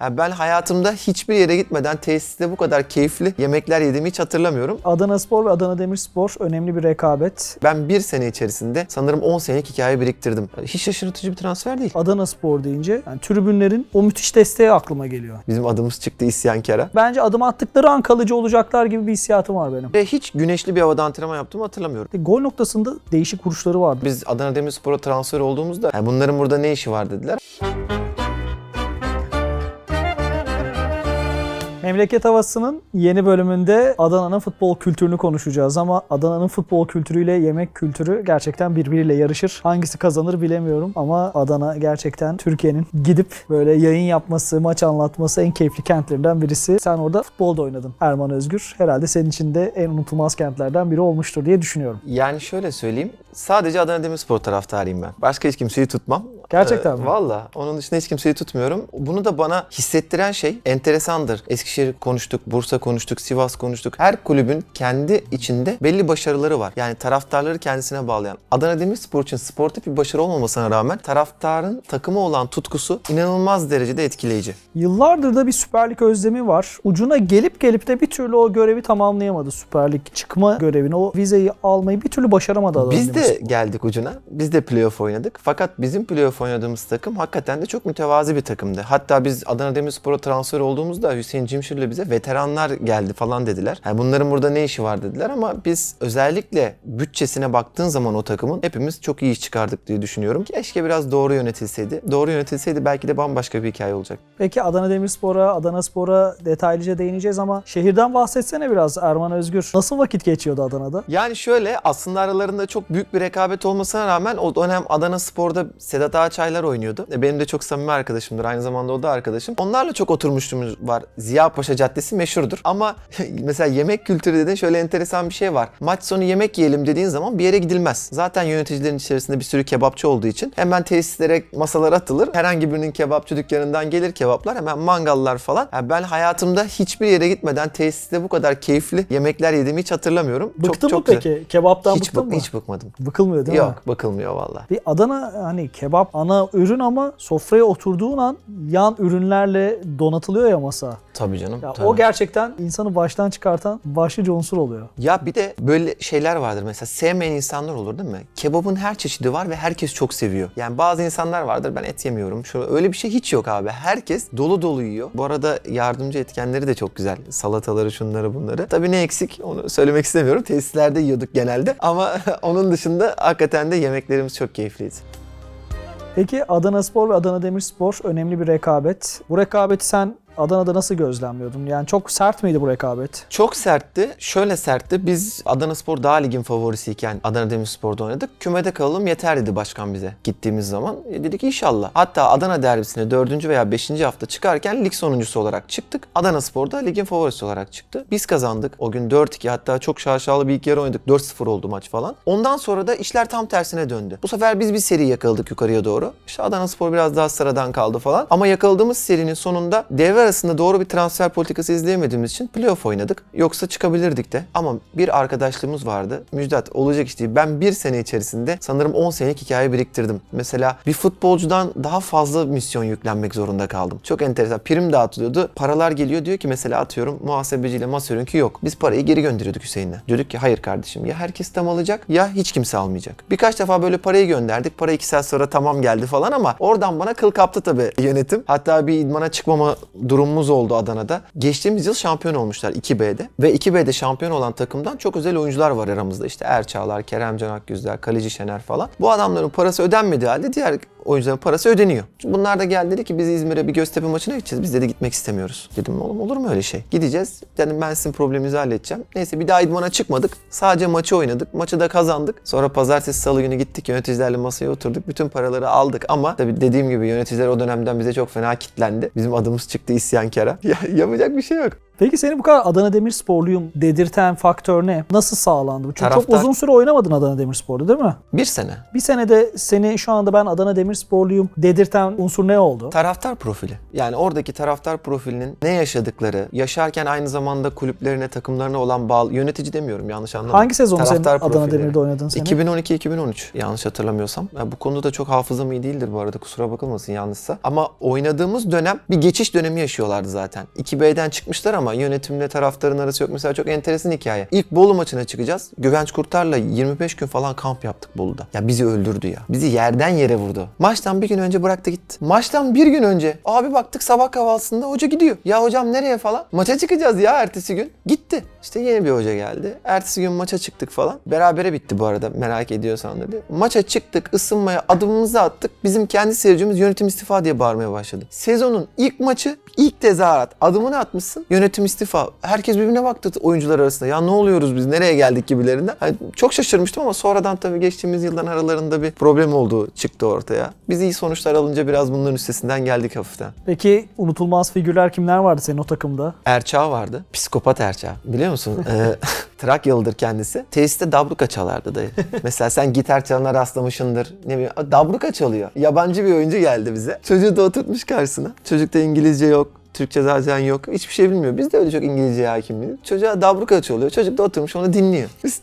Yani ben hayatımda hiçbir yere gitmeden tesiste bu kadar keyifli yemekler yediğimi hiç hatırlamıyorum. Adana Spor ve Adana Demirspor önemli bir rekabet. Ben bir sene içerisinde sanırım 10 senelik hikaye biriktirdim. Hiç şaşırtıcı bir transfer değil. Adana Spor deyince yani tribünlerin o müthiş desteği aklıma geliyor. Bizim adımız çıktı isyankara. Bence adım attıkları an kalıcı olacaklar gibi bir hissiyatım var benim. Ve hiç güneşli bir havada antrenman yaptığımı hatırlamıyorum. E, Gol noktasında değişik vuruşları vardı. Biz Adana Demirspor'a transfer olduğumuzda "Yani bunların burada ne işi var dediler. Memleket Havası'nın yeni bölümünde Adana'nın futbol kültürünü konuşacağız ama Adana'nın futbol kültürüyle yemek kültürü gerçekten birbiriyle yarışır. Hangisi kazanır bilemiyorum ama Adana gerçekten Türkiye'nin gidip böyle yayın yapması, maç anlatması en keyifli kentlerinden birisi. Sen orada futbolda oynadın Erman Özgür. Herhalde senin için de en unutulmaz kentlerden biri olmuştur diye düşünüyorum. Yani şöyle söyleyeyim. Sadece Adana Demirspor taraftarıyım ben. Başka hiç kimseyi tutmam. Gerçekten mi? Valla. Onun dışında hiç kimseyi tutmuyorum. Bunu da bana hissettiren şey enteresandır. Eskişehir konuştuk, Bursa konuştuk, Sivas konuştuk. Her kulübün kendi içinde belli başarıları var. Yani taraftarları kendisine bağlayan. Adana Demirspor için sportif bir başarı olmamasına rağmen taraftarın takımı olan tutkusu inanılmaz derecede etkileyici. Yıllardır da bir Süper Lig özlemi var. Ucuna gelip gelip de bir türlü o görevi tamamlayamadı Süper Lig. Çıkma görevini, o vizeyi almayı bir türlü başaramadı Adana Biz de Demirspor. geldik ucuna. Biz de playoff oynadık. Fakat bizim playoff oynadığımız takım hakikaten de çok mütevazi bir takımdı. Hatta biz Adana Demirspor'a transfer olduğumuzda Hüseyin Cimşir'le bize veteranlar geldi falan dediler. Yani bunların burada ne işi var dediler ama biz özellikle bütçesine baktığın zaman o takımın hepimiz çok iyi iş çıkardık diye düşünüyorum. Keşke biraz doğru yönetilseydi. Doğru yönetilseydi belki de bambaşka bir hikaye olacak. Peki Adana Demirspor'a, Adana Spor'a detaylıca değineceğiz ama şehirden bahsetsene biraz Erman Özgür. Nasıl vakit geçiyordu Adana'da? Yani şöyle aslında aralarında çok büyük bir rekabet olmasına rağmen o dönem Adana Spor'da Sedat Ağaçaylar oynuyordu. E, Benim de çok samimi arkadaşımdır. Aynı zamanda o da arkadaşım. Onlarla çok oturmuşluğumuz var. Ziya Paşa Caddesi meşhurdur. Ama mesela yemek kültürü dediğin şöyle enteresan bir şey var. Maç sonu yemek yiyelim dediğin zaman bir yere gidilmez. Zaten yöneticilerin içerisinde bir sürü kebapçı olduğu için hemen tesislere masalar atılır. Herhangi birinin kebapçı dükkanından gelir kebaplar. Hemen mangallar falan. Yani ben hayatımda hiçbir yere gitmeden tesiste bu kadar keyifli yemekler yediğimi hiç hatırlamıyorum. Bıktın mı güzel. peki? Kebaptan Hiç, bıktın bık- mı? hiç bıkmadım. Bıkılmıyor değil mi? Yok bakılmıyor valla. Bir Adana hani kebap ana ürün ama sofraya oturduğun an yan ürünlerle donatılıyor ya masa. Tabii canım. Ya tabii. o gerçekten insanı baştan çıkartan başlıca unsur oluyor. Ya bir de böyle şeyler vardır mesela sevmeyen insanlar olur değil mi? Kebabın her çeşidi var ve herkes çok seviyor. Yani bazı insanlar vardır ben et yemiyorum. Şöyle öyle bir şey hiç yok abi. Herkes dolu dolu yiyor. Bu arada yardımcı etkenleri de çok güzel. Salataları şunları bunları. Tabii ne eksik onu söylemek istemiyorum. Tesislerde yiyorduk genelde. Ama onun dışında hakikaten de yemeklerimiz çok keyifliydi. Peki Adana Spor ve Adana Demirspor önemli bir rekabet. Bu rekabeti sen Adana'da nasıl gözlemliyordun? Yani çok sert miydi bu rekabet? Çok sertti. Şöyle sertti. Biz Adana Spor daha ligin favorisiyken Adana Demirspor'da oynadık. Kümede kalalım yeter dedi başkan bize gittiğimiz zaman. E dedik inşallah. Hatta Adana derbisine 4. veya 5. hafta çıkarken lig sonuncusu olarak çıktık. Adana Spor'da ligin favorisi olarak çıktı. Biz kazandık. O gün 4-2 hatta çok şaşalı bir ilk yarı oynadık. 4-0 oldu maç falan. Ondan sonra da işler tam tersine döndü. Bu sefer biz bir seri yakaladık yukarıya doğru. İşte Adana Spor biraz daha sıradan kaldı falan. Ama yakaladığımız serinin sonunda devre arasında doğru bir transfer politikası izleyemediğimiz için playoff oynadık. Yoksa çıkabilirdik de. Ama bir arkadaşlığımız vardı. Müjdat olacak iş değil. Ben bir sene içerisinde sanırım 10 senelik hikaye biriktirdim. Mesela bir futbolcudan daha fazla misyon yüklenmek zorunda kaldım. Çok enteresan. Prim dağıtılıyordu. Paralar geliyor diyor ki mesela atıyorum muhasebeciyle masörünki yok. Biz parayı geri gönderiyorduk Hüseyin'e. Diyorduk ki hayır kardeşim ya herkes tam alacak ya hiç kimse almayacak. Birkaç defa böyle parayı gönderdik. Para 2 saat sonra tamam geldi falan ama oradan bana kıl kaptı tabii yönetim. Hatta bir idmana çıkmama durumumuz oldu Adana'da. Geçtiğimiz yıl şampiyon olmuşlar 2B'de. Ve 2B'de şampiyon olan takımdan çok özel oyuncular var aramızda. İşte Erçağlar, Kerem Can Akgüzler, Kaleci Şener falan. Bu adamların parası ödenmediği halde diğer oyuncuların parası ödeniyor. Bunlar da geldi dedi ki biz İzmir'e bir Göztepe maçına gideceğiz. Biz dedi gitmek istemiyoruz. Dedim oğlum olur mu öyle şey? Gideceğiz. Dedim ben sizin probleminizi halledeceğim. Neyse bir daha idmana çıkmadık. Sadece maçı oynadık. Maçı da kazandık. Sonra pazartesi salı günü gittik yöneticilerle masaya oturduk. Bütün paraları aldık ama tabii dediğim gibi yöneticiler o dönemden bize çok fena kitlendi. Bizim adımız çıktı isyankara. Ya, yapacak bir şey yok. Peki seni bu kadar Adana Demirsporluyum dedirten faktör ne? Nasıl sağlandı? bu? Çünkü çok Taraftar- uzun süre oynamadın Adana Demirspor'da değil mi? Bir sene. Bir senede seni şu anda ben Adana Demirsporluyum dedirten unsur ne oldu? Taraftar profili. Yani oradaki taraftar profilinin ne yaşadıkları, yaşarken aynı zamanda kulüplerine, takımlarına olan bağlı, yönetici demiyorum yanlış anlama. Hangi sezon senin Taraftar Adana profilleri. Demir'de oynadığın sene? 2012-2013 yanlış hatırlamıyorsam. Ya bu konuda da çok hafızam iyi değildir bu arada kusura bakılmasın yanlışsa. Ama oynadığımız dönem bir geçiş dönemi yaşıyorlardı zaten. 2B'den çıkmışlar ama yönetimle taraftarın arası yok. Mesela çok enteresan hikaye. İlk Bolu maçına çıkacağız. Güvenç Kurtar'la 25 gün falan kamp yaptık Bolu'da. Ya bizi öldürdü ya. Bizi yerden yere vurdu. Maçtan bir gün önce bıraktı gitti. Maçtan bir gün önce abi baktık sabah kahvaltısında hoca gidiyor. Ya hocam nereye falan? Maça çıkacağız ya ertesi gün. Gitti. İşte yeni bir hoca geldi. Ertesi gün maça çıktık falan. Berabere bitti bu arada merak ediyorsan dedi. Maça çıktık ısınmaya adımımızı attık. Bizim kendi seyircimiz yönetim istifa diye bağırmaya başladı. Sezonun ilk maçı ilk tezahürat adımını atmışsın yönetim istifa. Herkes birbirine baktı oyuncular arasında. Ya ne oluyoruz biz nereye geldik gibilerinden. Hani çok şaşırmıştım ama sonradan tabii geçtiğimiz yılların aralarında bir problem olduğu çıktı ortaya. Biz iyi sonuçlar alınca biraz bunların üstesinden geldik hafiften. Peki unutulmaz figürler kimler vardı senin o takımda? Erçağ vardı. Psikopat Erçağ. Biliyor musun? Ee, Trakyalıdır kendisi. Tesiste dabruka çalardı dayı. Mesela sen gitar çalana rastlamışındır. Ne bileyim dabruka çalıyor. Yabancı bir oyuncu geldi bize. Çocuğu da oturtmuş karşısına. Çocukta İngilizce yok. Türkçe zaten yok. Hiçbir şey bilmiyor. Biz de öyle çok İngilizceye hakim değiliz. Çocuğa dabruka çalıyor. Çocuk da oturmuş onu dinliyor. Biz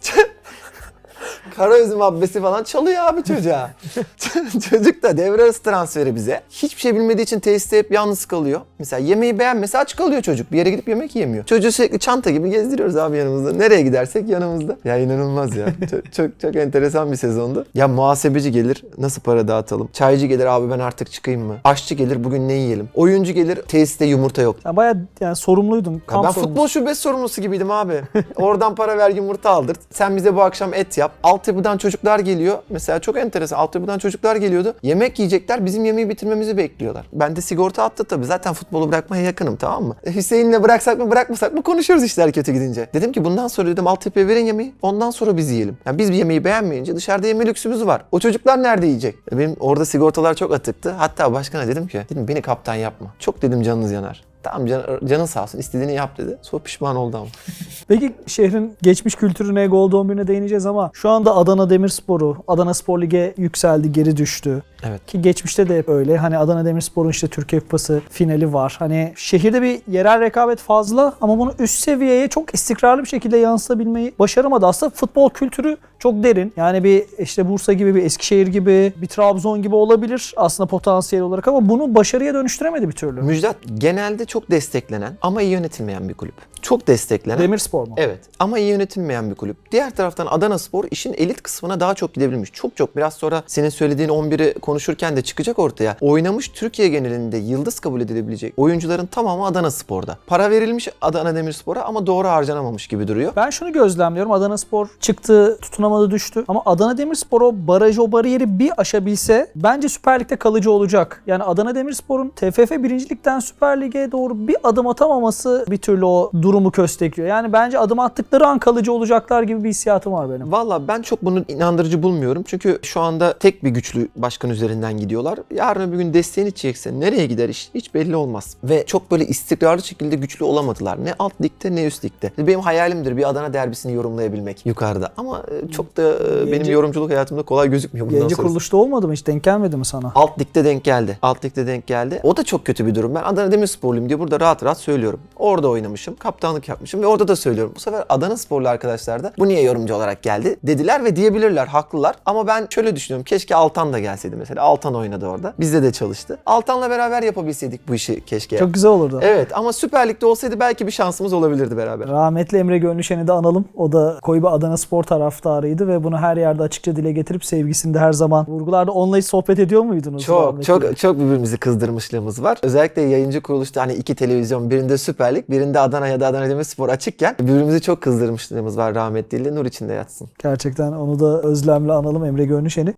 Karaözüm abbesi falan çalıyor abi çocuğa. Çocuk da devre arası transferi bize. Hiçbir şey bilmediği için tesiste hep yalnız kalıyor. Mesela yemeği beğenmese aç kalıyor çocuk. Bir yere gidip yemek yemiyor. Çocuğu sürekli çanta gibi gezdiriyoruz abi yanımızda. Nereye gidersek yanımızda. Ya inanılmaz ya. çok, çok, çok enteresan bir sezondu. Ya muhasebeci gelir nasıl para dağıtalım. Çaycı gelir abi ben artık çıkayım mı? Aşçı gelir bugün ne yiyelim? Oyuncu gelir tesiste yumurta yok. Yani bayağı yani sorumluydun. Ya Kamp ben sorumlusu. futbol şubesi sorumlusu gibiydim abi. Oradan para ver yumurta aldır. Sen bize bu akşam et yap. Altyapıdan çocuklar geliyor. Mesela çok enteresan. Altyapıdan çocuklar geliyordu. Yemek yiyecekler. Bizim yemeği bitirmemizi bekliyorlar. Ben de sigorta attı tabii. Zaten futbolu bırakmaya yakınım tamam mı? E, Hüseyin'le bıraksak mı bırakmasak mı konuşuyoruz işler kötü gidince. Dedim ki bundan sonra dedim altyapıya verin yemeği. Ondan sonra biz yiyelim. Yani biz bir yemeği beğenmeyince dışarıda yeme lüksümüz var. O çocuklar nerede yiyecek? E, Benim orada sigortalar çok atıktı. Hatta başkana dedim ki dedim beni kaptan yapma. Çok dedim canınız yanar. Tamam can, canın sağ olsun istediğini yap dedi. Sonra pişman oldu ama. Peki şehrin geçmiş kültürüne, Gol 11'ine değineceğiz ama şu anda Adana Demirspor'u, Adana Spor Lig'e yükseldi, geri düştü. Evet. Ki geçmişte de hep öyle. Hani Adana Demirspor'un işte Türkiye Kupası finali var. Hani şehirde bir yerel rekabet fazla ama bunu üst seviyeye çok istikrarlı bir şekilde yansıtabilmeyi başaramadı. Aslında futbol kültürü çok derin. Yani bir işte Bursa gibi, bir Eskişehir gibi, bir Trabzon gibi olabilir aslında potansiyel olarak ama bunu başarıya dönüştüremedi bir türlü. Müjdat genelde çok desteklenen ama iyi yönetilmeyen bir kulüp. Çok desteklenen. Demirspor mu? Evet ama iyi yönetilmeyen bir kulüp. Diğer taraftan Adana Spor işin elit kısmına daha çok gidebilmiş. Çok çok biraz sonra senin söylediğin 11'i konuşurken de çıkacak ortaya. Oynamış Türkiye genelinde yıldız kabul edilebilecek oyuncuların tamamı Adana Spor'da. Para verilmiş Adana Demirspor'a ama doğru harcanamamış gibi duruyor. Ben şunu gözlemliyorum. Adana Spor çıktı, tutunamadı, düştü. Ama Adana Demirspor o barajı, o bariyeri bir aşabilse bence Süper Lig'de kalıcı olacak. Yani Adana Demirspor'un TFF birincilikten Süper Lig'e doğru bir adım atamaması bir türlü o durumu köstekliyor. Yani bence adım attıkları an kalıcı olacaklar gibi bir hissiyatım var benim. Valla ben çok bunu inandırıcı bulmuyorum. Çünkü şu anda tek bir güçlü başkan üzerinden gidiyorlar. Yarın bir gün desteğini çekse nereye gider iş hiç belli olmaz. Ve çok böyle istikrarlı şekilde güçlü olamadılar. Ne alt ligde ne üst ligde. Benim hayalimdir bir Adana derbisini yorumlayabilmek yukarıda. Ama e, çok da e, benim yorumculuk hayatımda kolay gözükmüyor bundan sonrası. kuruluşta olmadı mı hiç? Denk gelmedi mi sana? Alt ligde denk geldi. Alt ligde denk geldi. O da çok kötü bir durum. Ben Adana Demirsporluyum diye burada rahat rahat söylüyorum. Orada oynamışım, kaptanlık yapmışım ve orada da söylüyorum. Bu sefer Adana Sporlu arkadaşlar da bu niye yorumcu olarak geldi dediler ve diyebilirler, haklılar. Ama ben şöyle düşünüyorum. Keşke Altan da gelseydi mesela. Altan oynadı orada. Bizde de çalıştı. Altan'la beraber yapabilseydik bu işi keşke. Çok güzel olurdu. Evet ama Süper Lig'de olsaydı belki bir şansımız olabilirdi beraber. Rahmetli Emre Gönlüşen'i de analım. O da koyu bir Adana Spor taraftarıydı ve bunu her yerde açıkça dile getirip sevgisini de her zaman vurgulardı. Onunla hiç sohbet ediyor muydunuz? Çok çok çok birbirimizi kızdırmışlığımız var. Özellikle yayıncı kuruluşta hani iki televizyon birinde Süper Lig birinde Adana ya da Adana Demirspor açıkken birbirimizi çok kızdırmışlığımız var rahmetliyle. Nur içinde yatsın. Gerçekten onu da özlemle analım Emre Gönlüşen'i.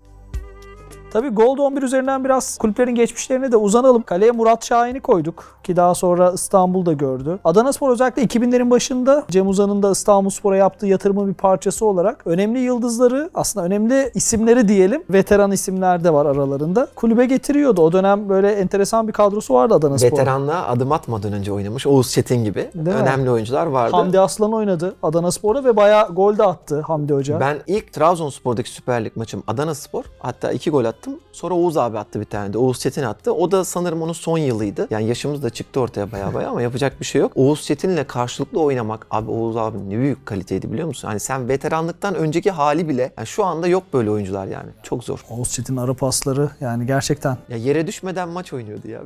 Tabii Gold 11 üzerinden biraz kulüplerin geçmişlerine de uzanalım. Kaleye Murat Şahin'i koyduk ki daha sonra İstanbul'da gördü. Adana Spor özellikle 2000'lerin başında Cem Uzan'ın da İstanbul Spor'a yaptığı yatırımın bir parçası olarak önemli yıldızları aslında önemli isimleri diyelim veteran isimler de var aralarında kulübe getiriyordu. O dönem böyle enteresan bir kadrosu vardı Adana Spor'un. Veteranlığa adım atmadan önce oynamış. Oğuz Çetin gibi Değil mi? önemli oyuncular vardı. Hamdi Aslan oynadı Adana Spor'da ve bayağı gol de attı Hamdi Hoca. Ben ilk Trabzonspor'daki Süper Lig maçım Adana Spor. Hatta iki gol attım. Sonra Oğuz abi attı bir tane de. Oğuz Çetin attı. O da sanırım onun son yılıydı. Yani yaşımız da çıktı ortaya baya baya ama yapacak bir şey yok. Oğuz Çetin'le karşılıklı oynamak. Abi Oğuz abi ne büyük kaliteydi biliyor musun? Hani sen veteranlıktan önceki hali bile. yani şu anda yok böyle oyuncular yani. Çok zor. Oğuz Çetin ara pasları yani gerçekten Ya yere düşmeden maç oynuyordu ya.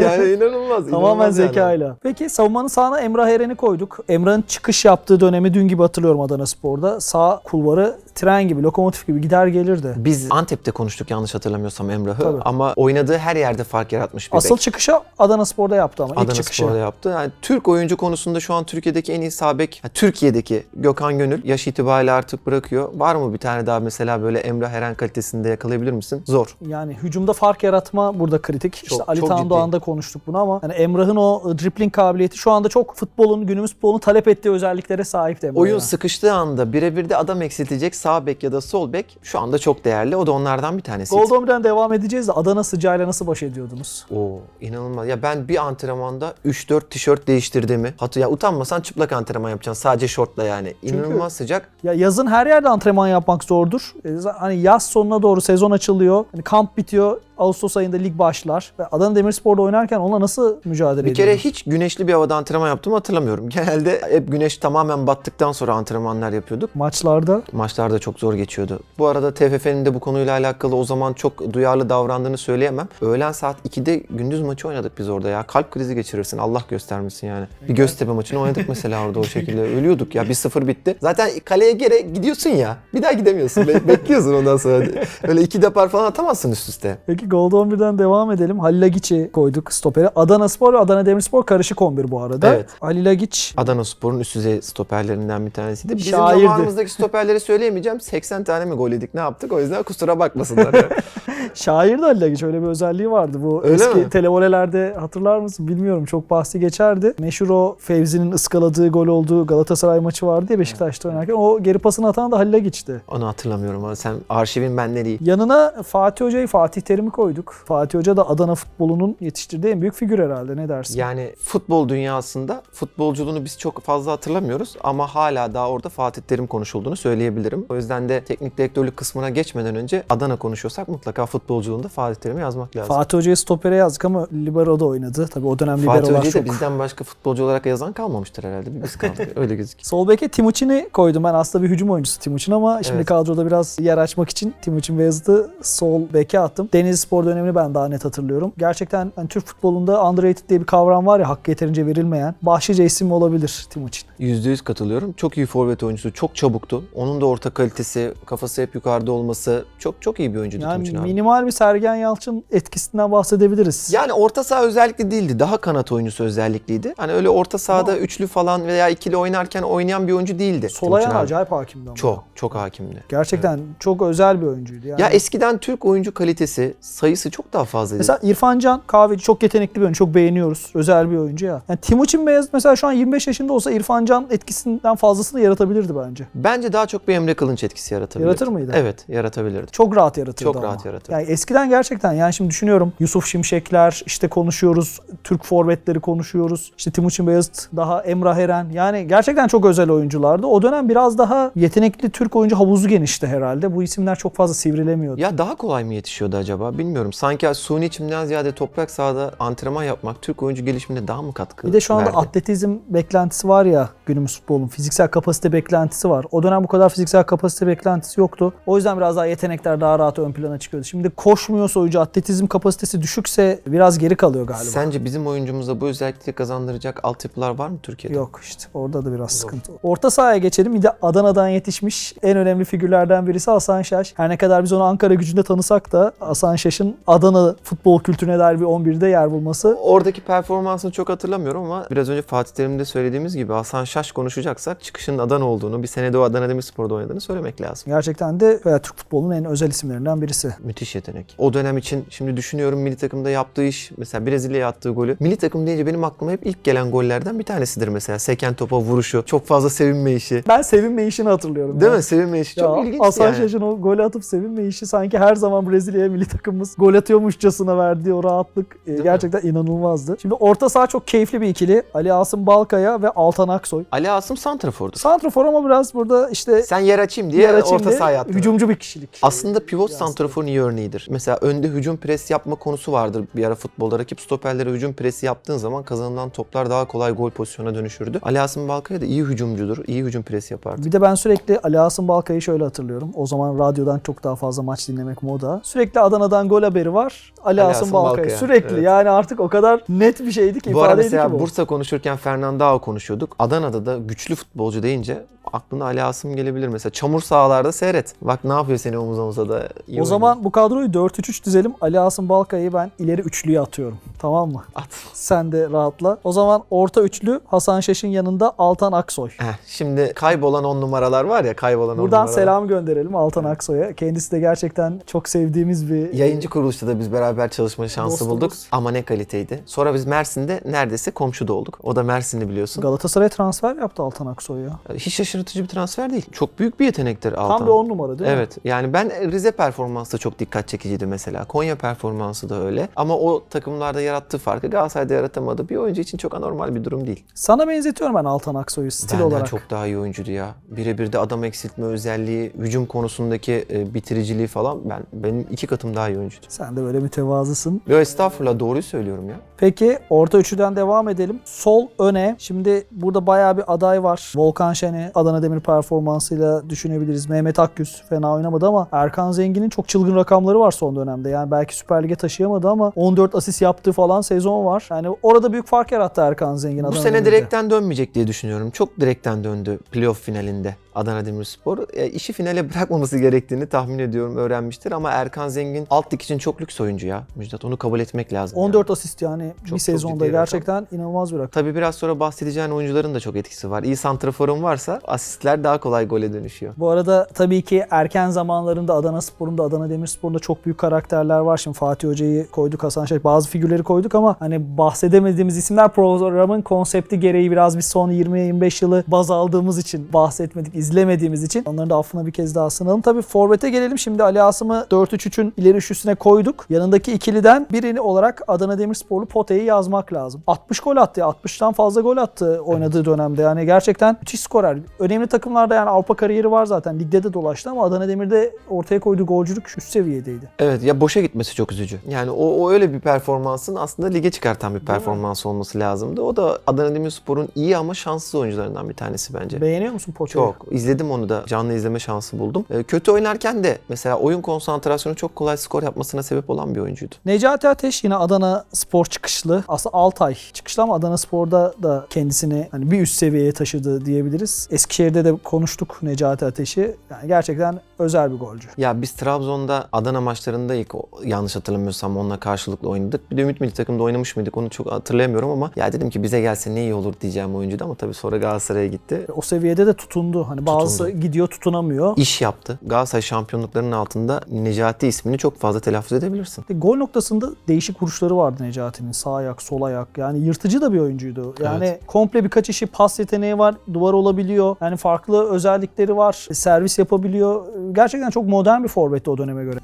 Yani inanılmaz. Tamamen yani. zekayla. Peki savunmanın sağına Emrah Eren'i koyduk. Emrah'ın çıkış yaptığı dönemi dün gibi hatırlıyorum Adana Spor'da. Sağ kulvarı tren gibi, lokomotif gibi gider gelirdi. Biz Antep'te konuştuk yanlış hatırlamıyorsam Emrah'ı. Tabii. Ama oynadığı her yerde fark yaratmış bir Asıl bek. çıkışı Adana Spor'da yaptı ama ilk Adana çıkışı. Spor'da yaptı. Yani Türk oyuncu konusunda şu an Türkiye'deki en iyi sağ bek, yani Türkiye'deki Gökhan Gönül yaş itibariyle artık bırakıyor. Var mı bir tane daha mesela böyle Emrah Eren kalitesinde yakalayabilir misin? Zor. Yani hücumda fark yaratma burada kritik. Çok- işte Ali Tan. Doğan'da konuştuk bunu ama yani Emrah'ın o e, dribbling kabiliyeti şu anda çok futbolun, günümüz futbolunun talep ettiği özelliklere sahip Emrah Oyun Eren. sıkıştığı anda birebir de adam eksiltecek sağ bek ya da sol bek şu anda çok değerli. O da onlardan bir tanesi. Gold 11'den devam edeceğiz de Adana sıcağıyla nasıl baş ediyordunuz? Oo inanılmaz. Ya ben bir antrenmanda 3-4 tişört değiştirdiğimi hatır ya utanmasan çıplak antrenman yapacaksın sadece şortla yani. İnanılmaz sıcak. Ya yazın her yerde antrenman yapmak zordur. E, Hani yaz sonuna doğru sezon açılıyor. Hani kamp bitiyor. Ağustos ayında lig başlar. Ve Adana Demirspor'da oynarken ona nasıl mücadele Bir kere hiç güneşli bir havada antrenman yaptığımı hatırlamıyorum. Genelde hep güneş tamamen battıktan sonra antrenmanlar yapıyorduk. Maçlarda Maçlar da çok zor geçiyordu. Bu arada TFF'nin de bu konuyla alakalı o zaman çok duyarlı davrandığını söyleyemem. Öğlen saat 2'de gündüz maçı oynadık biz orada ya. Kalp krizi geçirirsin Allah göstermesin yani. Bir Göztepe maçını oynadık mesela orada o şekilde. Ölüyorduk ya 1-0 bitti. Zaten kaleye gere gidiyorsun ya. Bir daha gidemiyorsun. Be- bekliyorsun ondan sonra. Öyle iki depar falan atamazsın üst üste. Peki Gold 11'den devam edelim. Halil Agiç'i koyduk stopere. Adana Spor ve Adana Demirspor karışık 11 bu arada. Evet. Halil Agiç Adana Spor'un üst düzey stoperlerinden bir tanesiydi. Bizim Şairdi. zamanımızdaki stoperleri söyleyemeyeceğim. 80 tane mi gol yedik ne yaptık? O yüzden kusura bakmasınlar. şair de Halil Agiç öyle bir özelliği vardı. Bu Öyle eski mi? televolelerde hatırlar mısın bilmiyorum çok bahsi geçerdi. Meşhur o Fevzi'nin ıskaladığı gol olduğu Galatasaray maçı vardı ya Beşiktaş'ta oynarken. O geri pasını atan da Halil Agiç'ti. Onu hatırlamıyorum ama sen arşivin benden iyi. Yanına Fatih Hoca'yı Fatih Terim'i koyduk. Fatih Hoca da Adana futbolunun yetiştirdiği en büyük figür herhalde ne dersin? Yani futbol dünyasında futbolculuğunu biz çok fazla hatırlamıyoruz ama hala daha orada Fatih Terim konuşulduğunu söyleyebilirim. O yüzden de teknik direktörlük kısmına geçmeden önce Adana konuşuyorsak mutlaka futbolculuğunda Fatih Terim'i yazmak lazım. Fatih Hoca'yı stopere yazdık ama Libero'da oynadı. Tabii o dönem Fatih Libero'lar Hoca'yı da çok... bizden başka futbolcu olarak yazan kalmamıştır herhalde. Biz kaldık. Öyle gözüküyor. Sol beke Timuçin'i koydum. Ben aslında bir hücum oyuncusu Timuçin ama şimdi Evet. kadroda biraz yer açmak için Timuçin Beyazıt'ı sol beke attım. Deniz Spor dönemini ben daha net hatırlıyorum. Gerçekten hani Türk futbolunda underrated diye bir kavram var ya hakkı yeterince verilmeyen. Başlıca isim olabilir Timuçin. %100 katılıyorum. Çok iyi forvet oyuncusu, çok çabuktu. Onun da orta kalitesi, kafası hep yukarıda olması çok çok iyi bir oyuncuydu Yani Timuçin abi. minimal bir Sergen Yalçın etkisinden bahsedebiliriz. Yani orta saha özellikle değildi. Daha kanat oyuncusu özellikliydi. Hani öyle orta sahada Ama- üçlü falan veya ikili oynarken oynayan bir oyuncu değildi. Sol ayağı acayip hakimdi ama. Çok, çok hakimdi. Gerçekten çok özel bir oyuncuydu. Yani. Ya eskiden Türk oyuncu kalitesi, sayısı çok daha fazlaydı. Mesela İrfan Can Kahveci çok yetenekli bir oyuncu. Çok beğeniyoruz. Özel bir oyuncu ya. Yani Timuçin Beyazıt mesela şu an 25 yaşında olsa İrfan Can etkisinden fazlasını yaratabilirdi bence. Bence daha çok bir Emre Kılınç etkisi yaratabilirdi. Yaratır mıydı? Evet, yaratabilirdi. Çok rahat yaratırdı Çok ama. rahat yaratırdı. Yani eskiden gerçekten yani şimdi düşünüyorum Yusuf Şimşekler işte konuşuyoruz. Türk forvetleri konuşuyoruz. İşte Timuçin Beyazıt daha Emrah Eren. Yani gerçekten çok özel oyunculardı. O dönem biraz daha yetenekli Türk oyuncu havuzu genişti herhalde. Bu isimler çok fazla sivrilemiyordu. Ya daha kolay mı yetişiyordu acaba bilmiyorum. Sanki suni çimden ziyade toprak sahada antrenman yapmak Türk oyuncu gelişimine daha mı katkı Bir de şu anda verdi? atletizm beklentisi var ya günümüz futbolun. Fiziksel kapasite beklentisi var. O dönem bu kadar fiziksel kapasite beklentisi yoktu. O yüzden biraz daha yetenekler daha rahat ön plana çıkıyordu. Şimdi koşmuyorsa oyuncu atletizm kapasitesi düşükse biraz geri kalıyor galiba. Sence bizim oyuncumuza bu özellikleri kazandıracak altyapılar var mı Türkiye'de? Yok işte orada da biraz sıkıntı. Orta sahaya geçelim. Bir de Adana'dan yetişmiş en önemli figürlerden birisi Hasan Şaş. Her ne kadar biz onu Ankara gücünde tanısak da Hasan Şaş'ın Adana futbol kültürüne dair bir 11'de yer bulması Oradaki performansını çok hatırlamıyorum ama biraz önce Fatih Terim'de söylediğimiz gibi Hasan Şaş şaş konuşacaksak çıkışının Adana olduğunu, bir senede o Adana Demirspor'da oynadığını söylemek lazım. Gerçekten de veya Türk futbolunun en özel isimlerinden birisi. Müthiş yetenek. O dönem için şimdi düşünüyorum milli takımda yaptığı iş, mesela Brezilya'ya attığı golü. Milli takım deyince benim aklıma hep ilk gelen gollerden bir tanesidir mesela. Seken topa vuruşu, çok fazla sevinme işi. Ben sevinme işini hatırlıyorum. Değil ya. mi? Sevinme işi çok ilginç Hasan yani. Şaş'ın o gol atıp sevinme işi sanki her zaman Brezilya'ya milli takımımız gol atıyormuşçasına verdiği o rahatlık e, mi? gerçekten inanılmazdı. Şimdi orta saha çok keyifli bir ikili. Ali Asım Balkaya ve Altan Aksoy. Ali Asım Santrafor'dur. Santrafor ama biraz burada işte Sen yer açayım diye yer açayım orta sahaya attın. hücumcu bir kişilik. Aslında pivot santraforun iyi örneğidir. Mesela önde hücum pres yapma konusu vardır bir ara futbolda. Rakip stoperlere hücum presi yaptığın zaman kazanılan toplar daha kolay gol pozisyonuna dönüşürdü. Ali Asım Balkaya da iyi hücumcudur. iyi hücum presi yapardı. Bir de ben sürekli Ali Asım Balkay'ı şöyle hatırlıyorum. O zaman radyodan çok daha fazla maç dinlemek moda. Sürekli Adana'dan gol haberi var. Ali, Ali Asım Asım Balkay. Balkaya, Sürekli evet. yani artık o kadar net bir şeydi ki Bu ara ifadeydi ki mesela bu. Bursa konuşurken Fernandao konuşuyorduk. Adana'da da güçlü futbolcu deyince aklına Ali Asım gelebilir. Mesela çamur sahalarda seyret. Bak ne yapıyor seni omuz omuza da O oynuyor. zaman bu kadroyu 4-3-3 dizelim. Ali Asım Balkay'ı ben ileri üçlüye atıyorum. Tamam mı? at. Sen de rahatla. O zaman orta üçlü Hasan Şaş'ın yanında Altan Aksoy. Heh, şimdi kaybolan on numaralar var ya kaybolan on Buradan numaralar. selam gönderelim Altan Aksoy'a. Kendisi de gerçekten çok sevdiğimiz bir Yayıncı kuruluşta da biz beraber çalışma şansı Dostumuz. bulduk. Ama ne kaliteydi. Sonra biz Mersin'de neredeyse komşu da olduk. O da Mersinli biliyorsun. Galatasaray transfer yaptı Altan Aksoy ya. Hiç şaşırtıcı bir transfer değil. Çok büyük bir yetenektir Altan. Tam bir on numara değil mi? Evet. Yani ben Rize performansı da çok dikkat çekiciydi mesela. Konya performansı da öyle. Ama o takımlarda yarattığı farkı Galatasaray'da yaratamadı. Bir oyuncu için çok anormal bir durum değil. Sana benzetiyorum ben Altan Aksoy'u stil Benden olarak. çok daha iyi oyuncuydu ya. Birebir de adam eksiltme özelliği, hücum konusundaki e, bitiriciliği falan ben benim iki katım daha iyi oyuncuydu. Sen de böyle mütevazısın. Yo estağfurullah doğruyu söylüyorum ya. Peki orta üçlüden devam edelim. Sol öne. Şimdi burada bayağı bir aday var. Volkan Şen'i Adana Demir performansıyla düşünebiliriz. Mehmet Akgüz fena oynamadı ama Erkan Zengin'in çok çılgın rakamları var son dönemde. Yani belki Süper Lig'e taşıyamadı ama 14 asist yaptığı falan sezon var. Yani orada büyük fark yarattı Erkan Zengin. Bu Adana sene Demir'de. direkten dönmeyecek diye düşünüyorum. Çok direkten döndü playoff finalinde Adana Demirspor. E, işi finale bırakmaması gerektiğini tahmin ediyorum öğrenmiştir ama Erkan Zengin alt lig için çok lüks oyuncu ya. Müjdat onu kabul etmek lazım. yani. 14 asist yani Çok- bir çok sezonda rakam. gerçekten inanılmaz bir rakam. Tabii biraz sonra bahsedeceğin oyuncuların da çok etkisi var. İyi santraforun varsa asistler daha kolay gole dönüşüyor. Bu arada tabii ki erken zamanlarında Adana Spor'unda, Adana Demirspor'unda çok büyük karakterler var. Şimdi Fatih Hoca'yı koyduk, Hasan Şaş, bazı figürleri koyduk ama hani bahsedemediğimiz isimler programın konsepti gereği biraz biz son 20-25 yılı baz aldığımız için bahsetmedik, izlemediğimiz için onların da affına bir kez daha sınalım. Tabii Forvet'e gelelim. Şimdi Ali Asım'ı 4-3-3'ün ileri üçlüsüne koyduk. Yanındaki ikiliden birini olarak Adana Demirsporlu Pote'yi yazmak lazım. 60 gol attı ya. 60'tan fazla gol attı oynadığı dönemde. Yani gerçekten müthiş skorer. Önemli takımlarda yani Avrupa kariyeri var zaten. Ligde de dolaştı ama Adana Demir'de ortaya koyduğu golcülük üst seviyedeydi. Evet ya boşa gitmesi çok üzücü. Yani o, o öyle bir performansın aslında lige çıkartan bir performans olması lazımdı. O da Adana Demirspor'un iyi ama şanssız oyuncularından bir tanesi bence. Beğeniyor musun Pote'yi? Çok. İzledim onu da. Canlı izleme şansı buldum. Ee, kötü oynarken de mesela oyun konsantrasyonu çok kolay skor yapmasına sebep olan bir oyuncuydu. Necati Ateş yine Adana Spor çıkışlı. Aslında Altay çıkışlı ama Adana Spor'da da kendisini hani bir üst seviyeye taşıdı diyebiliriz. Eskişehir'de de konuştuk Necati Ateş'i. Yani gerçekten özel bir golcü. Ya biz Trabzon'da Adana maçlarında ilk yanlış hatırlamıyorsam onunla karşılıklı oynadık. Bir de Ümit Milli Takım'da oynamış mıydık onu çok hatırlayamıyorum ama ya dedim ki bize gelse ne iyi olur diyeceğim oyuncuydu ama tabii sonra Galatasaray'a gitti. O seviyede de tutundu. Hani bazısı Tutundu. gidiyor tutunamıyor. İş yaptı. Galatasaray şampiyonluklarının altında Necati ismini çok fazla telaffuz edebilirsin. Gol noktasında değişik vuruşları vardı Necati'nin. Sağ ayak, sol ayak. Yani yırtıcı da bir oyuncuydu. Yani Evet. komple birkaç işi pas yeteneği var. Duvar olabiliyor. Yani farklı özellikleri var. Servis yapabiliyor. Gerçekten çok modern bir forvetti o döneme göre.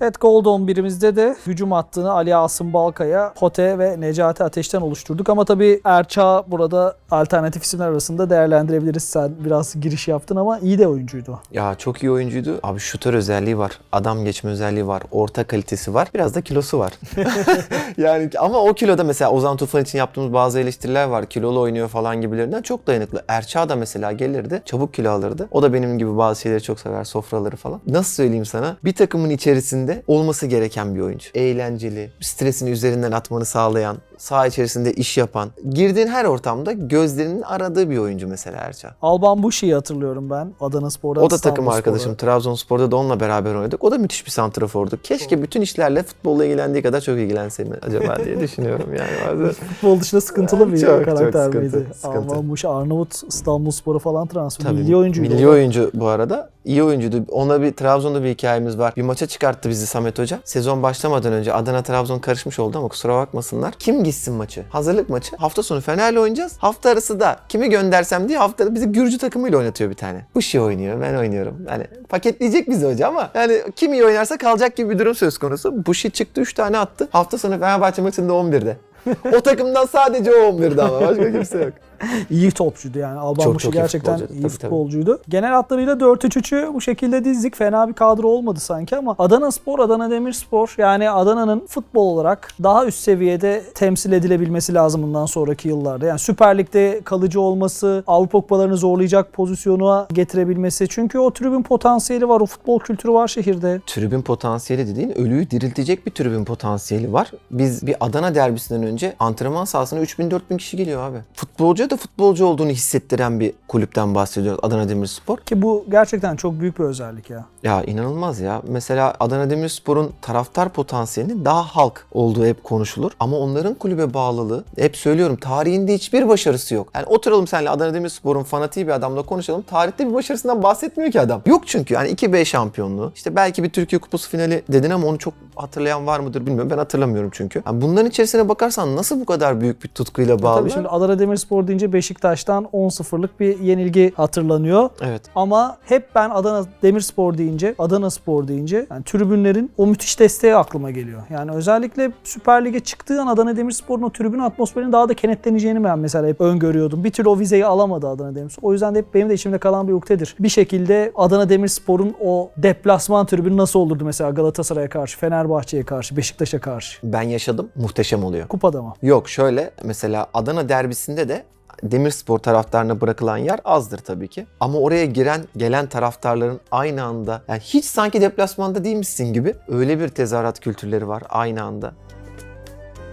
Evet Gold 11'imizde de hücum hattını Ali Asım Balkaya, Pote ve Necati Ateş'ten oluşturduk. Ama tabii Erça burada alternatif isimler arasında değerlendirebiliriz. Sen biraz giriş yaptın ama iyi de oyuncuydu. Ya çok iyi oyuncuydu. Abi şutör özelliği var. Adam geçme özelliği var. Orta kalitesi var. Biraz da kilosu var. yani ama o kiloda mesela Ozan Tufan için yaptığımız bazı eleştiriler var. Kilolu oynuyor falan gibilerinden çok dayanıklı. Erçağ da mesela gelirdi. Çabuk kilo alırdı. O da benim gibi bazı şeyleri çok sever. Sofraları falan. Nasıl söyleyeyim sana? Bir takımın içerisinde içerisinde olması gereken bir oyuncu. Eğlenceli, stresini üzerinden atmanı sağlayan, saha içerisinde iş yapan, girdiğin her ortamda gözlerinin aradığı bir oyuncu mesela Erçan. Alban Buşi'yi hatırlıyorum ben. Adana Spor'dan O da takım arkadaşım. Trabzonspor'da da onunla beraber oynadık. O da müthiş bir santrafordu. Keşke bütün işlerle futbolla ilgilendiği kadar çok ilgilense mi acaba diye düşünüyorum yani bazen. Futbol dışında sıkıntılı bir Çok, çok karakter sıkıntı, miydi? sıkıntı. Alban Buşi, Arnavut, İstanbulspor'a falan transfer. Tabii, Milli oyuncuydu. Milli oyuncu bu arada. İyi oyuncuydu. Ona bir Trabzon'da bir hikayemiz var. Bir maça çıkarttı bizi Samet Hoca. Sezon başlamadan önce Adana Trabzon karışmış oldu ama kusura bakmasınlar. Kim gitsin maçı? Hazırlık maçı. Hafta sonu Fener'le oynayacağız. Hafta arası da kimi göndersem diye hafta bizi Gürcü takımıyla oynatıyor bir tane. Bu şey oynuyor, ben oynuyorum. Yani paketleyecek bizi hoca ama yani kim iyi oynarsa kalacak gibi bir durum söz konusu. Bu şey çıktı 3 tane attı. Hafta sonu Fenerbahçe maçında 11'de. o takımdan sadece o 11'de ama başka kimse yok. İyi topçuydu yani. Alban Çok, çok iyi gerçekten iyi, futbolcuydu. Tabii, tabii. futbolcuydu. Genel hatlarıyla 4-3-3'ü bu şekilde dizdik. Fena bir kadro olmadı sanki ama Adana Spor, Adana Demirspor yani Adana'nın futbol olarak daha üst seviyede temsil edilebilmesi lazım bundan sonraki yıllarda. Yani Süper Lig'de kalıcı olması, Avrupa kupalarını zorlayacak pozisyona getirebilmesi. Çünkü o tribün potansiyeli var, o futbol kültürü var şehirde. tribün potansiyeli dediğin ölüyü diriltecek bir tribün potansiyeli var. Biz bir Adana derbisinden önce antrenman sahasına 3000-4000 kişi geliyor abi. Futbolcuya da futbolcu olduğunu hissettiren bir kulüpten bahsediyoruz Adana Demirspor. Ki bu gerçekten çok büyük bir özellik ya. Ya inanılmaz ya. Mesela Adana Demirspor'un taraftar potansiyelinin daha halk olduğu hep konuşulur. Ama onların kulübe bağlılığı hep söylüyorum tarihinde hiçbir başarısı yok. Yani oturalım seninle Adana Demirspor'un fanatiği bir adamla konuşalım. Tarihte bir başarısından bahsetmiyor ki adam. Yok çünkü yani 2B şampiyonluğu. İşte belki bir Türkiye Kupası finali dedin ama onu çok hatırlayan var mıdır bilmiyorum. Ben hatırlamıyorum çünkü. Yani bunların içerisine bakarsan nasıl bu kadar büyük bir tutkuyla bağlı? Tabii şimdi Adana Demirspor deyince Beşiktaş'tan 10-0'lık bir yenilgi hatırlanıyor. Evet. Ama hep ben Adana Demirspor deyince, Adana Spor deyince yani tribünlerin o müthiş desteği aklıma geliyor. Yani özellikle Süper Lig'e çıktığı an Adana Demirspor'un o tribün atmosferinin daha da kenetleneceğini ben mesela hep öngörüyordum. Bir türlü o vizeyi alamadı Adana Demirspor. O yüzden de hep benim de içimde kalan bir uktedir. Bir şekilde Adana Demirspor'un o deplasman tribünü nasıl olurdu mesela Galatasaray'a karşı, Fenerbahçe'ye karşı, Beşiktaş'a karşı? Ben yaşadım. Muhteşem oluyor. Kupada mı? Yok şöyle mesela Adana derbisinde de Demirspor taraftarına bırakılan yer azdır tabii ki. Ama oraya giren gelen taraftarların aynı anda yani hiç sanki deplasmanda değilmişsin gibi öyle bir tezahürat kültürleri var aynı anda.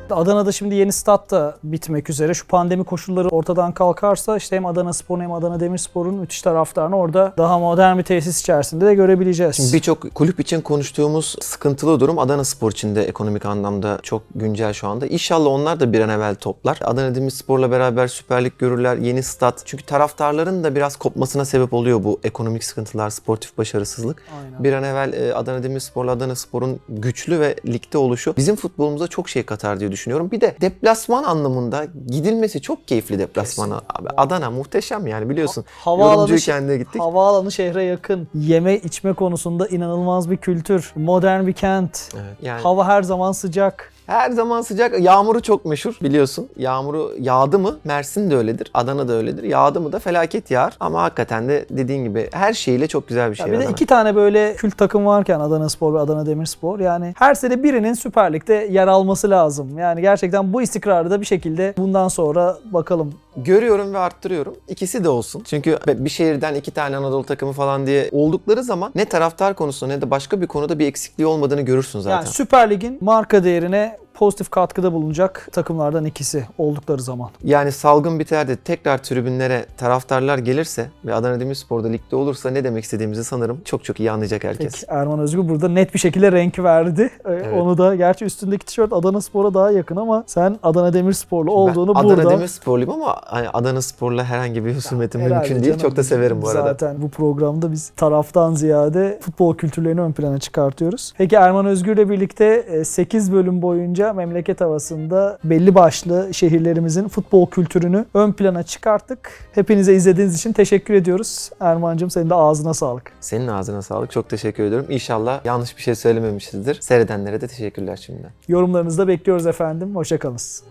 Adana'da şimdi yeni stat da bitmek üzere. Şu pandemi koşulları ortadan kalkarsa işte hem Adana Spor'un hem Adana Demirspor'un müthiş taraftarını orada daha modern bir tesis içerisinde de görebileceğiz. Şimdi birçok kulüp için konuştuğumuz sıkıntılı durum Adana Spor için de ekonomik anlamda çok güncel şu anda. İnşallah onlar da bir an evvel toplar. Adana Demirspor'la beraber Süper Lig görürler, yeni stat. Çünkü taraftarların da biraz kopmasına sebep oluyor bu ekonomik sıkıntılar, sportif başarısızlık. Aynen. Bir an evvel e, Adana Demirspor'la Adana Spor'un güçlü ve ligde oluşu bizim futbolumuza çok şey katar diye düşünüyorum. Bir de deplasman anlamında gidilmesi çok keyifli deplasmana. Abi, Adana muhteşem yani biliyorsun. Havaalanı, kendine gittik. havaalanı şehre yakın. Yeme içme konusunda inanılmaz bir kültür. Modern bir kent. Evet, yani Hava her zaman sıcak. Her zaman sıcak. Yağmuru çok meşhur biliyorsun. Yağmuru yağdı mı Mersin de öyledir. Adana da öyledir. Yağdı mı da felaket yağar. Ama hakikaten de dediğin gibi her şeyiyle çok güzel bir Ya şey. bir de Adana. iki tane böyle kült takım varken Adana Spor ve Adana Demirspor yani her sene birinin Süper Lig'de yer alması lazım. Yani gerçekten bu istikrarı da bir şekilde bundan sonra bakalım Görüyorum ve arttırıyorum. İkisi de olsun. Çünkü bir şehirden iki tane Anadolu takımı falan diye oldukları zaman ne taraftar konusunda ne de başka bir konuda bir eksikliği olmadığını görürsün zaten. Yani Süper Lig'in marka değerine pozitif katkıda bulunacak takımlardan ikisi oldukları zaman. Yani salgın biter de tekrar tribünlere taraftarlar gelirse ve Adana Demirspor'da ligde olursa ne demek istediğimizi sanırım çok çok iyi anlayacak herkes. Peki Erman Özgür burada net bir şekilde renk verdi. Ee, Evet. Onu da gerçi üstündeki tişört Adana Spor'a daha yakın ama sen Adana Demirsporlu olduğunu ben burada Adana Demirsporluyum ama hani Adana Spor'la herhangi bir husumetim Herhalde mümkün değil. canım. Çok da severim bu arada. Zaten bu programda biz taraftan ziyade futbol kültürlerini ön plana çıkartıyoruz. Peki Erman Özgür'le birlikte 8 bölüm boyunca memleket havasında belli başlı şehirlerimizin futbol kültürünü ön plana çıkarttık. Hepinize izlediğiniz için teşekkür ediyoruz. Erman'cığım senin de ağzına sağlık. Senin ağzına sağlık. Çok teşekkür ediyorum. İnşallah yanlış bir şey söylememişizdir. Seyredenlere de teşekkürler şimdiden. Yorumlarınızı da bekliyoruz efendim. Hoşçakalınız.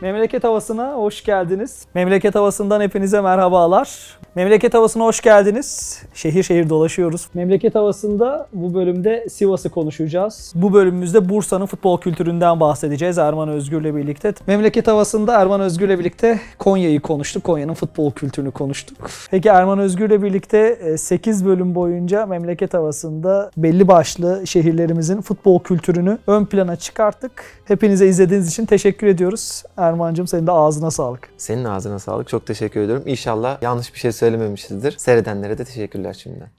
Memleket Havası'na hoş geldiniz. Memleket Havası'ndan hepinize merhabalar. Memleket havasına hoş geldiniz. Şehir şehir dolaşıyoruz. Memleket havasında bu bölümde Sivas'ı konuşacağız. Bu bölümümüzde Bursa'nın futbol kültüründen bahsedeceğiz Erman Özgür'le birlikte. Memleket havasında Erman Özgür'le birlikte Konya'yı konuştuk. Konya'nın futbol kültürünü konuştuk. Peki Erman Özgür'le birlikte 8 bölüm boyunca memleket havasında belli başlı şehirlerimizin futbol kültürünü ön plana çıkarttık. Hepinize izlediğiniz için teşekkür ediyoruz. Erman'cığım senin de ağzına sağlık. Senin ağzına sağlık. Çok teşekkür ediyorum. İnşallah yanlış bir şey söylememişizdir. Seyredenlere de teşekkürler şimdiden.